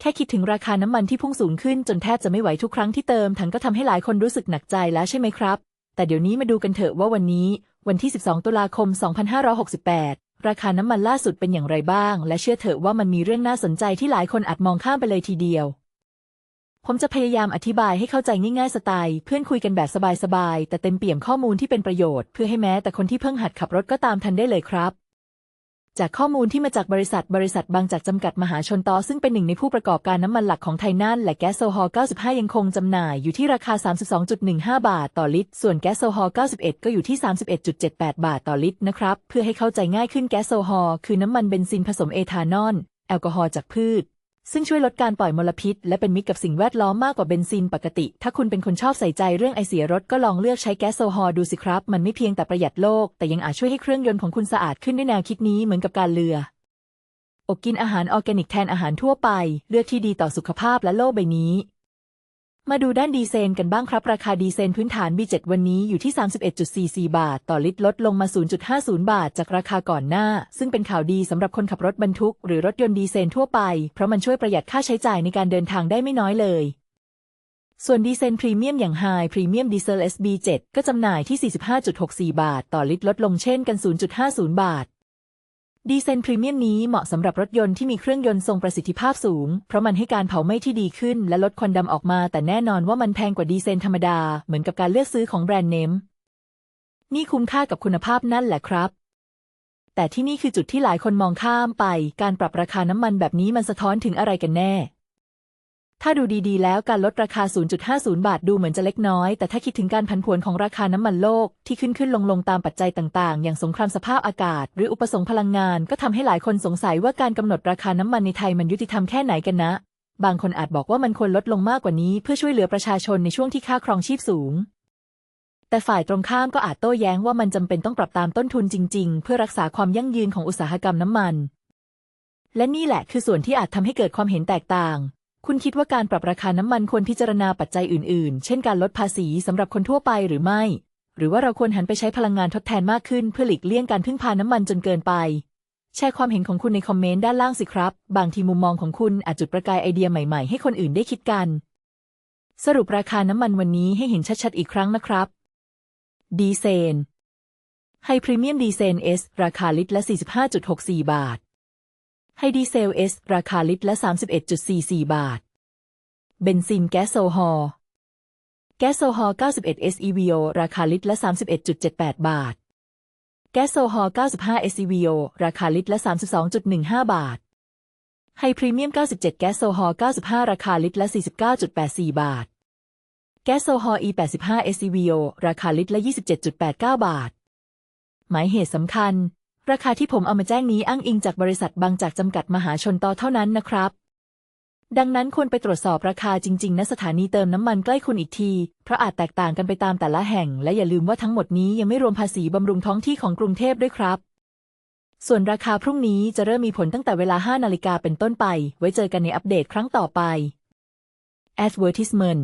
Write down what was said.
แค่คิดถึงราคาน้ำมันที่พุ่งสูงขึ้นจนแทบจะไม่ไหวทุกครั้งที่เติมถังก็ทำให้หลายคนรู้สึกหนักใจแล้วใช่ไหมครับ แต่เดี๋ยวนี้มาดูกันเถอะว่าวันนี้ วันที่ 12 ตุลาคม 2568 ราคาน้ำมันล่าสุดเป็นอย่างไรบ้าง และเชื่อเถอะว่ามันมีเรื่องน่าสนใจที่หลายคนอาจมองข้ามไปเลยทีเดียว ผมจะพยายามอธิบายให้เข้าใจง่ายๆสไตล์ เพื่อนคุยกันแบบสบายๆแต่เต็มเปี่ยมข้อมูลที่เป็นประโยชน์เพื่อให้แม้แต่คนที่เพิ่งหัดขับรถก็ตามทันได้เลยครับ จากข้อมูลที่มาจากบริษัทบริษัทบางจากจำกัดมหาชนตอซึ่งเป็นหนึ่งในผู้ประกอบการน้ำมันหลักของไทยนั่นและแก๊สโซฮอล์95 ยังคงจำหน่ายอยู่ที่ราคา 32.15 บาทต่อลิตร ส่วนแก๊สโซฮอล์91 ก็อยู่ที่ 31.78 บาทต่อลิตรนะครับ เพื่อให้เข้าใจง่ายขึ้นแก๊สโซฮอล์คือน้ำมันเบนซินผสมเอทานอลแอลกอฮอล์จากพืช ซึ่งช่วยลดการปล่อยมลพิษ และเป็นมิตรกับสิ่งแวดล้อมมากกว่าเบนซินปกติ ถ้าคุณเป็นคนชอบใส่ใจเรื่องไอเสียรถก็ลองเลือกใช้แก๊สโซฮอล์ดูสิครับ มันไม่เพียงแต่ประหยัดโลก แต่ยังอาจช่วยให้เครื่องยนต์ของคุณสะอาดขึ้นด้วยแนวคิดนี้เหมือนกับการเรืออกกินอาหารออร์แกนิกแทนอาหารทั่วไป เลือกที่ดีต่อสุขภาพและโลกใบนี้ มาดูด้านดีเซลกันบ้างครับ ราคาดีเซลพื้นฐาน B7 วันนี้อยู่ที่ 31.44 บาท ต่อลิตรลดลงมา 0.50 บาท จากราคาก่อนหน้า ซึ่งเป็นข่าวดีสำหรับคนขับรถบรรทุก หรือรถยนต์ดีเซลทั่วไป เพราะมันช่วยประหยัดค่าใช้จ่ายในการเดินทางได้ไม่น้อยเลย ส่วนดีเซลพรีเมียมอย่างไฮพรีเมียมดีเซล SB7 ก็จำหน่ายที่ 45.64 บาท ต่อลิตรลดลงเช่นกัน 0.50 บาท ดีเซนพรีเมียมนี้เหมาะสำหรับรถยนต์ที่มีเครื่องยนต์ทรงประสิทธิภาพสูง เพราะมันให้การเผาไหม้ที่ดีขึ้นและลดควันดำออกมา แต่แน่นอนว่ามันแพงกว่าดีเซนธรรมดา เหมือนกับการเลือกซื้อของแบรนด์เนม นี่คุ้มค่ากับคุณภาพนั่นแหละครับ แต่ที่นี่คือจุดที่หลายคนมองข้ามไป การปรับราคาน้ำมันแบบนี้มันสะท้อนถึงอะไรกันแน่ ถ้าดูดีๆ แล้วการลดราคา 0.50 บาทดูเหมือนจะเล็กน้อย แต่ถ้าคิดถึงการผันผวนของราคาน้ำมันโลก ที่ขึ้นขึ้นลงลงตามปัจจัยต่างๆ อย่างสงครามสภาพอากาศ หรืออุปสงค์พลังงาน ก็ทำให้หลายคนสงสัยว่าการกำหนดราคาน้ำมันในไทยมันยุติธรรมแค่ไหนกันนะ บางคนอาจบอกว่ามันควรลดลงมากกว่านี้ เพื่อช่วยเหลือประชาชนในช่วงที่ค่าครองชีพสูง แต่ฝ่ายตรงข้ามก็อาจโต้แย้งว่ามันจำเป็นต้องปรับตามต้นทุนจริง ๆ เพื่อรักษาความยั่งยืนของอุตสาหกรรมน้ำมันและนี่แหละคือส่วนที่อาจทำให้เกิดความเห็นแตกต่าง คุณคิดว่าการปรับราคาน้ำมันควรพิจารณาปัจจัยอื่นๆ เช่นการลดภาษีสำหรับคนทั่วไปหรือไม่ หรือว่าเราควรหันไปใช้พลังงานทดแทนมากขึ้นเพื่อหลีกเลี่ยงการพึ่งพาน้ำมันจนเกินไป แชร์ความเห็นของคุณในคอมเมนต์ด้านล่างสิครับ บางทีมุมมองของคุณอาจจุดประกายไอเดียใหม่ๆ ให้คนอื่นได้คิดกัน สรุปราคาน้ำมันวันนี้ให้เห็นชัดๆอีกครั้งนะครับ ดีเซลไฮพรีเมียมดีเซลเอสราคาลิตรละ 45.64 บาท ไฮดีเซลเอสราคาลิตรละ 31.44 บาท เบนซินแก๊สโซฮอลแก๊สโซฮอล91 SEVO ราคาลิตรละ 31.78 บาท แก๊สโซฮอล95 SEVO ราคาลิตรละ 32.15 บาท ไฮพรีเมียม 97 แก๊สโซฮอล95 ราคาลิตรละ 49.84 บาท แก๊สโซฮอล E85 SEVO ราคาลิตรละ 27.89 บาท หมายเหตุสำคัญ ราคาที่ผมเอามาแจ้งนี้อ้างอิงจากบริษัทบางจากจำกัดมหาชนต่อเท่านั้นนะครับ ดังนั้นควรไปตรวจสอบราคาจริงๆณสถานีเติมน้ำมันใกล้คุณอีกที เพราะอาจแตกต่างกันไปตามแต่ละแห่ง และอย่าลืมว่าทั้งหมดนี้ยังไม่รวมภาษีบำรุงท้องที่ของกรุงเทพด้วยครับ ส่วนราคาพรุ่งนี้จะเริ่มมีผลตั้งแต่เวลา 5 นาฬิกาเป็นต้นไป ไว้เจอกันในอัปเดตครั้งต่อไป Advertisement